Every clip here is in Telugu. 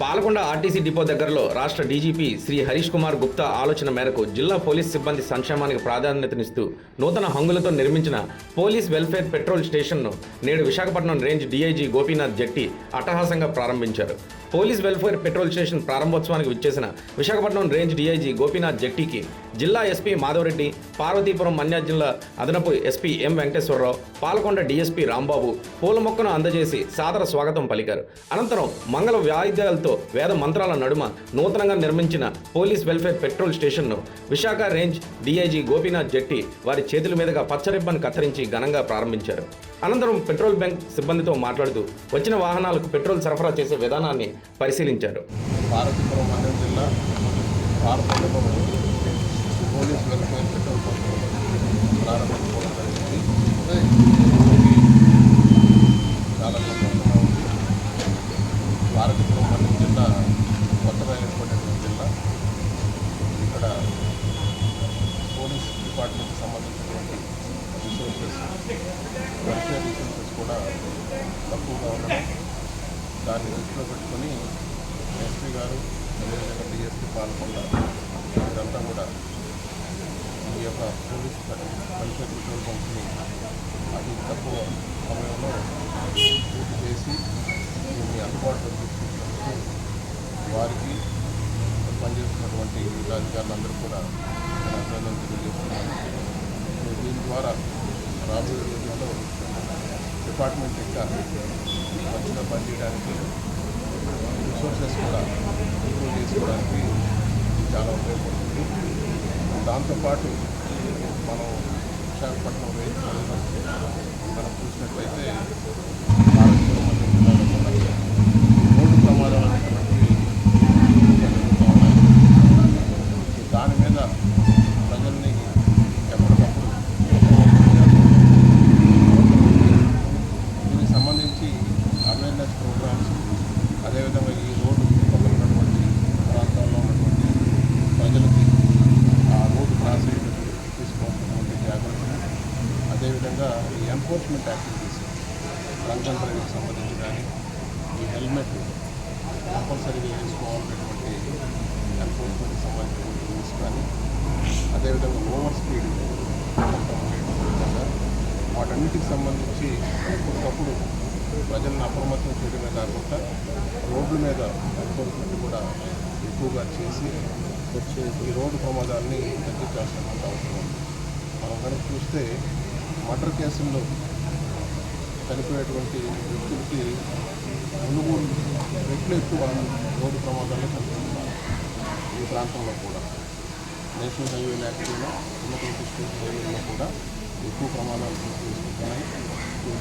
పాల్గొండ ఆర్టీసీ డిపో దగ్గరలో రాష్ట్ర డీజీపీ శ్రీ హరీష్ కుమార్ గుప్తా ఆలోచన మేరకు జిల్లా పోలీస్ సిబ్బంది సంక్షేమానికి ప్రాధాన్యతనిస్తూ నూతన హంగులతో నిర్మించిన పోలీస్ వెల్ఫేర్ పెట్రోల్ స్టేషన్ను నేడు విశాఖపట్నం రేంజ్ డీఐజీ గోపీనాథ్ జట్టి అట్టహాసంగా ప్రారంభించారు. పోలీస్ వెల్ఫేర్ పెట్రోల్ స్టేషన్ ప్రారంభోత్సవానికి విచ్చేసిన విశాఖపట్నం రేంజ్ డీఐజీ గోపీనాథ్ జట్టికి జిల్లా ఎస్పీ మాధవరెడ్డి పార్వతీపురం మన్యా జిల్లా అదనపు SP M Venkateswara Rao Palakonda DSP Rambabu పూల మొక్కను అందజేసి సాదర స్వాగతం పలికారు. అనంతరం మంగళ వాయిద్యాలతో వేద మంత్రాల నడుమ నూతనంగా నిర్మించిన పోలీస్ వెల్ఫేర్ పెట్రోల్ స్టేషన్ను విశాఖ రేంజ్ డీఐజీ గోపీనాథ్ జట్టి వారి చేతుల మీదుగా పచ్చరిబ్బను కత్తిరించి ఘనంగా ప్రారంభించారు. అనంతరం పెట్రోల్ బ్యాంక్ సిబ్బందితో మాట్లాడుతూ వచ్చిన వాహనాలకు పెట్రోల్ సరఫరా చేసే విధానాన్ని పరిశీలించారు. పార్వతీపురం మండలం జిల్లా Parvathipuram police welfare petrol pump ప్రారంభించుకోవడం జరిగింది చాలా సంతోషంగా ఉంది పార్వతీపురం మండలం జిల్లా కొత్తగా ఏర్పడినటువంటి జిల్లా ఇక్కడ పోలీస్ డిపార్ట్మెంట్కి సంబంధించినటువంటి రిసోర్సెస్ వెల్ఫేర్ రిసోర్సెస్ కూడా తక్కువగా ఉండడం దాన్ని దృష్టిలో పెట్టుకొని ఎస్పీ గారు అదేవిధంగా డిఎస్పీ పాల్గొండ ఇదంతా కూడా ఈ యొక్క పోలీస్ వెల్ఫేర్ పెట్రోల్ పంపిణీ అతి తక్కువ సమయంలో పూర్తి చేసి దీన్ని అందుబాటులో తీసుకుంటూ వారికి పనిచేస్తున్నటువంటి అధికారులందరూ కూడా నేను అభినందనలు తెలియజేస్తున్నాను దీని ద్వారా రాబోయే రోజుల్లో డిపార్ట్మెంట్ యొక్క మంచిగా పనిచేయడానికి రిసోర్సెస్ కూడా ఇంప్రూవ్ చేసుకోవడానికి చాలా ఉపయోగపడుతుంది. దాంతోపాటు మనం విశాఖపట్నం రేంజ్ మనం చూసినట్లయితే పార్వతీపురం మండలం జిల్లాలో కూడా రోడ్డు ప్రమాదాలు అనేటువంటివి జరుగుతూ ఉన్నాయి సో దాని మీద ప్రజల్ని ఎప్పటికప్పుడు దీనికి సంబంధించి అవేర్నెస్ ప్రోగ్రామ్స్ అదేవిధంగా ఈ రోడ్డు చుట్టుపక్కల ఉన్నటువంటి ప్రాంతాల్లో ఉన్నటువంటి ప్రజలకి ఆ రోడ్డు క్రాస్ అయ్యేటప్పుడు తీసుకోవాల్సినటువంటి జాగ్రత్తలు అదేవిధంగా ఈ enforcement activities drunk and driving సంబంధించి కానీ ఈ హెల్మెట్ కంపల్సరీగా వేసుకోవాలనేటువంటి ఎన్ఫోర్స్మెంట్కి సంబంధించినటువంటి రూల్స్ కానీ అదేవిధంగా ఓవర్ స్పీడ్ విధంగా వాటన్నిటికి సంబంధించి ఎప్పటికప్పుడు ప్రజలను అప్రమత్తం చేయడమే కాకుండా రోడ్ల మీద ఎన్ఫోర్స్మెంట్ కూడా ఎక్కువగా చేసి వచ్చే ఈ రోడ్డు ప్రమాదాన్ని తగ్గించాల్సినటువంటి అవసరం ఉంది. మనం కనుక చూస్తే మర్డర్ కేసుల్లో చనిపోయేటువంటి వ్యక్తులకి మునుగోలు రెట్లు ఎక్కువ రోడ్డు ప్రమాదాల్లో చనిపోతున్నారు ఈ ప్రాంతంలో కూడా. నేషనల్ హైవే లేకపోయినా ఉన్నటువంటి స్టేట్ హైవేలో కూడా ఎక్కువ ప్రమాదాలు తీసుకుంటున్నాయి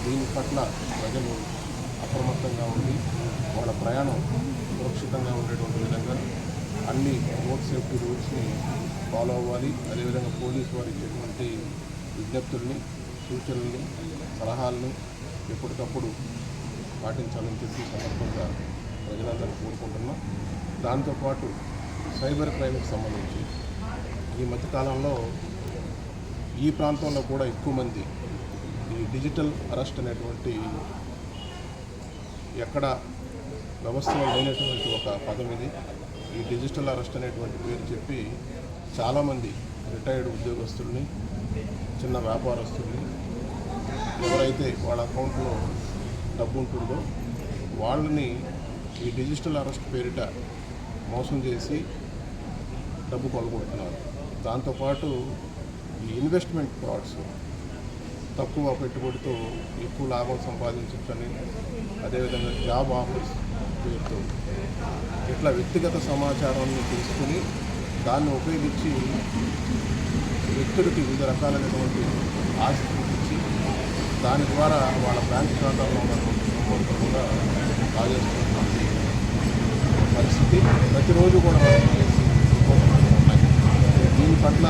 దీని పట్ల ప్రజలు అప్రమత్తంగా ఉండి వాళ్ళ ప్రయాణం సురక్షితంగా ఉండేటువంటి విధంగా అన్ని రోడ్ సేఫ్టీ రూల్స్ని ఫాలో అవ్వాలి. అదేవిధంగా పోలీసు వారు ఇచ్చేటువంటి విజ్ఞప్తుల్ని సూచనలు సలహాలను ఎప్పటికప్పుడు పాటించాలని చెప్పి సందర్భంగా ప్రజలందరూ కోరుకుంటున్నాం. దాంతోపాటు సైబర్ క్రైమ్కి సంబంధించి ఈ మధ్యకాలంలో ఈ ప్రాంతంలో కూడా ఎక్కువ మంది ఈ డిజిటల్ అరెస్ట్ అనేటువంటి ఎక్కడ వ్యవస్థలో లేనటువంటి ఒక పదం ఇది. ఈ డిజిటల్ అరెస్ట్ అనేటువంటి పేరు చెప్పి చాలామంది రిటైర్డ్ ఉద్యోగస్తుల్ని చిన్న వ్యాపారస్తుల్ని ఎవరైతే వాళ్ళ అకౌంట్లో డబ్బు ఉంటుందో వాళ్ళని ఈ డిజిటల్ అరెస్ట్ పేరిట మోసం చేసి డబ్బు కొలగొడుతున్నారు దాంతోపాటు ఈ ఇన్వెస్ట్మెంట్ ఫ్రాడ్స్ తక్కువ పెట్టుబడితో ఎక్కువ లాభం సంపాదించని అదేవిధంగా జాబ్ ఆఫర్స్ పేరుతో ఇట్లా వ్యక్తిగత సమాచారాన్ని తీసుకుని దాన్ని ఉపయోగించి వ్యక్తులకి వివిధ రకాలైనటువంటి ఆస్తి ఇచ్చి దాని ద్వారా వాళ్ళ బ్యాంక్ ఖాతాలో ఉన్నటువంటి సొమ్మంతా కూడా కాజేస్తున్నటువంటి పరిస్థితి. ప్రతిరోజు కూడా ఉన్నాయి దీని పట్ల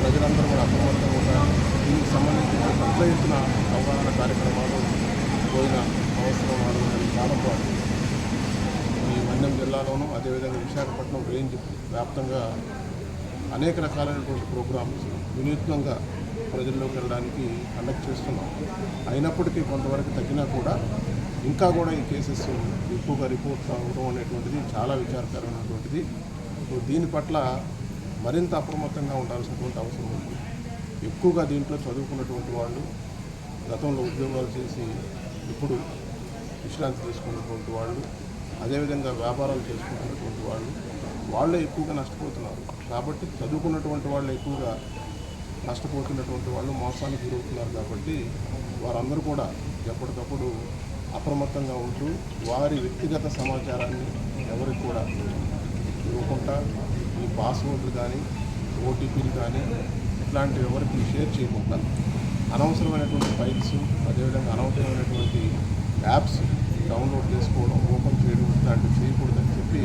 ప్రజలందరూ కూడా అప్రమత్తంగా ఉన్నారు దీనికి సంబంధించిన పెద్ద ఎత్తున అవగాహన కార్యక్రమాలు పోయిన సంవత్సరం నాలుగు నెలల కాలం పాటు ఈ మన్యం జిల్లాలోనూ అదేవిధంగా విశాఖపట్నం రేంజ్ వ్యాప్తంగా అనేక రకాలైనటువంటి ప్రోగ్రామ్స్ వినూత్నంగా ప్రజల్లోకి వెళ్ళడానికి కండక్ట్ చేస్తున్నాం. అయినప్పటికీ కొంతవరకు తగ్గినా కూడా ఇంకా కూడా ఈ కేసెస్ ఎక్కువగా రిపోర్ట్ అవ్వడం అనేటువంటిది చాలా విచారకరమైనటువంటిది. సో దీని పట్ల మరింత అప్రమత్తంగా ఉండాల్సినటువంటి అవసరం ఉంది. ఎక్కువగా దీంట్లో చదువుకున్నటువంటి వాళ్ళు గతంలో ఉద్యోగాలు చేసి ఇప్పుడు విశ్రాంతి తీసుకున్నటువంటి వాళ్ళు అదేవిధంగా వ్యాపారాలు చేసుకుంటున్నటువంటి వాళ్ళు వాళ్ళే ఎక్కువగా నష్టపోతున్నారు. కాబట్టి చదువుకున్నటువంటి వాళ్ళు ఎక్కువగా నష్టపోతున్నటువంటి వాళ్ళు మోసానికి గురవుతున్నారు కాబట్టి వారందరూ కూడా ఎప్పటికప్పుడు అప్రమత్తంగా ఉంటూ వారి వ్యక్తిగత సమాచారాన్ని ఎవరికి కూడా ఇవ్వకుండా ఈ పాస్వర్డ్లు కానీ ఓటీపీలు కానీ ఇట్లాంటివి ఎవరికి షేర్ చేయకుండా అనవసరమైనటువంటి ఫైల్స్ అదేవిధంగా అనవసరమైనటువంటి యాప్స్ డౌన్లోడ్ చేసుకోవడం ఓపెన్ చేయడం ఇట్లాంటివి చేయకూడదని చెప్పి